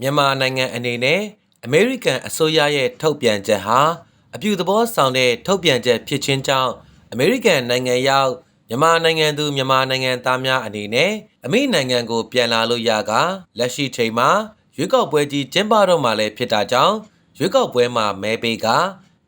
မြန်မာနိုင်ငံအနေနဲ့အမေရိကန်အစိုးရရဲ့ထုတ်ပြန်ချက်ဟာအပြုသဘောဆောင်တဲ့ထုတ်ပြန်ချက်ဖြစ်ခြင်းကြောင့်အမေရိကန်နိုင်ငံရောက်မြန်မာနိုင်ငံသူမြန်မာနိုင်ငံသားများအနေနဲ့အမေနိုင်ငံကိုပြန်လာလို့ရကလက်ရှိချိန်မှာရွေးကောက်ပွဲကြီးကျင်းပတော့မှလည်းဖြစ်တာကြောင့်ရွေးကောက်ပွဲမှာမဲပေးက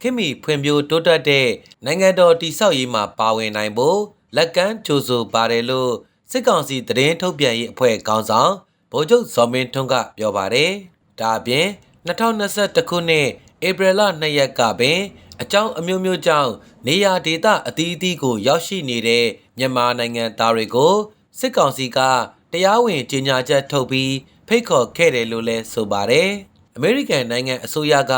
ခင်မီဖွံ့ဖြိုးတိုးတက်တဲ့နိုင်ငံတော်တည်ဆောက်ရေးမှာပါဝင်နိုင်ဖို့လက်ကမ်းကြိုးဆိုပါတယ်လို့စစ်ကောင်စီသတင်းထုတ်ပြန်ရေးအဖွဲ့ခေါင်းဆောင် ဗိုလ်ချုပ်ဇော်မင်းထွန်းကပြောပါတယ်။ဒါအပြင်2021ခုနှစ်ဧပြီလ2ရက်ကပင်အကြောင်းအမျိုးမျိုးကြောင့်နေရာဒေသအသီးသီးကို ရောက်ရှိနေတဲ့မြန်မာနိုင်ငံသားတွေကိုစစ်ကောင်စီကတရားဝင်ကြေညာချက်ထုတ်ပြီးဖိတ်ခေါ်ခဲ့တယ်လို့လည်းဆိုပါတယ်။အမေရိကန်နိုင်ငံအစိုးရက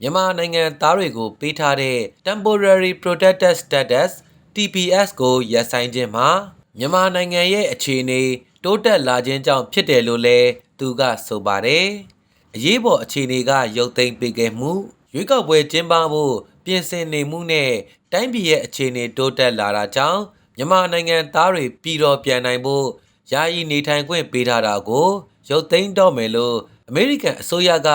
မြန်မာနိုင်ငံသားတွေကိုပေးထားတဲ့ Temporary Protected Status TPS ကိုရပ်ဆိုင်းခြင်းမှာမြန်မာနိုင်ငံရဲ့အခြေအနေ တိုးတက်လာခြင်းကြောင့်ဖြစ်တယ်လို့လည်းသူကဆိုပါတယ်။အရေးပေါ်အခြေအနေကရုပ်သိမ်းပေးခဲ့မှုရွေးကောက်ပွဲကျင်းပဖို့ပြင်ဆင်နေမှုနဲ့တိုင်းပြည်ရဲ့အခြေအနေတိုးတက်လာတာကြောင့်မြန်မာနိုင်ငံသားတွေပြည်တော်ပြန်နိုင်ဖို့ယာယီနေထိုင်ခွင့်ပေးထားတာကိုရုပ်သိမ်းတော့မယ်လို့အမေရိကန်အစိုးရက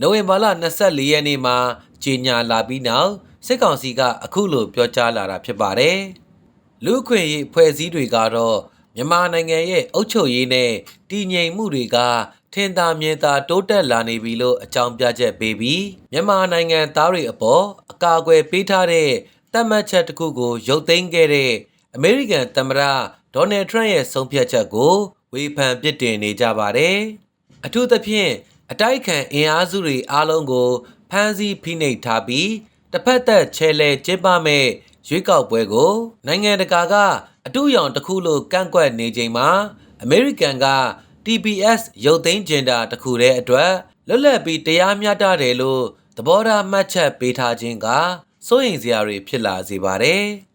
နိုဝင်ဘာလ24ရက်နေ့မှာကြေညာလာပြီးနောက်စစ်ကောင်စီကအခုလိုပြောကြားလာတာဖြစ်ပါတယ်။လူ့အခွင့်အရေးအဖွဲ့အစည်းတွေကတော့ မြန်မာနိုင်ငံရဲ့အုပ်ချုပ်ရေးနဲ့တည်ငြိမ်မှုတွေကထင်သာမြင်သာတိုးတက်လာနေပြီလို့အကြောင်းပြချက်ပေးပြီးမြန်မာနိုင်ငံသားတွေအပေါ်အကာအကွယ်ပေးထားတဲ့တတ်မှတ်ချက်တစ်ခုကိုရုပ်သိမ်းခဲ့တဲ့အမေရိကန်သမ္မတဒေါ်နယ်ထရန့်ရဲ့ဆုံးဖြတ်ချက်ကိုဝေဖန်ပြစ်တင်နေကြပါတယ်။အထူးသဖြင့်အတိုက်အခံအင်အားစုတွေအားလုံးကိုဖမ်းဆီးဖိနှိပ်ထားပြီးတစ်ဖက်သက်ချဲလဲကျင်းပမဲ့ရွေးကောက်ပွဲကိုနိုင်ငံတကာက အတူရောင်တစ်ခုလို့ကန့်ကွက်နေချိန်မှာအမေရိကန်က TPS ရုပ်သိမ်းကျင်တာတစ်ခုတည်းအတွက်လွတ်လပ်ပြီးတရားမျှတတယ်လို့သဘောထားမှတ်ချက်ပေးထားခြင်းကစိုးရိမ်စရာတွေဖြစ်လာစေပါတယ်။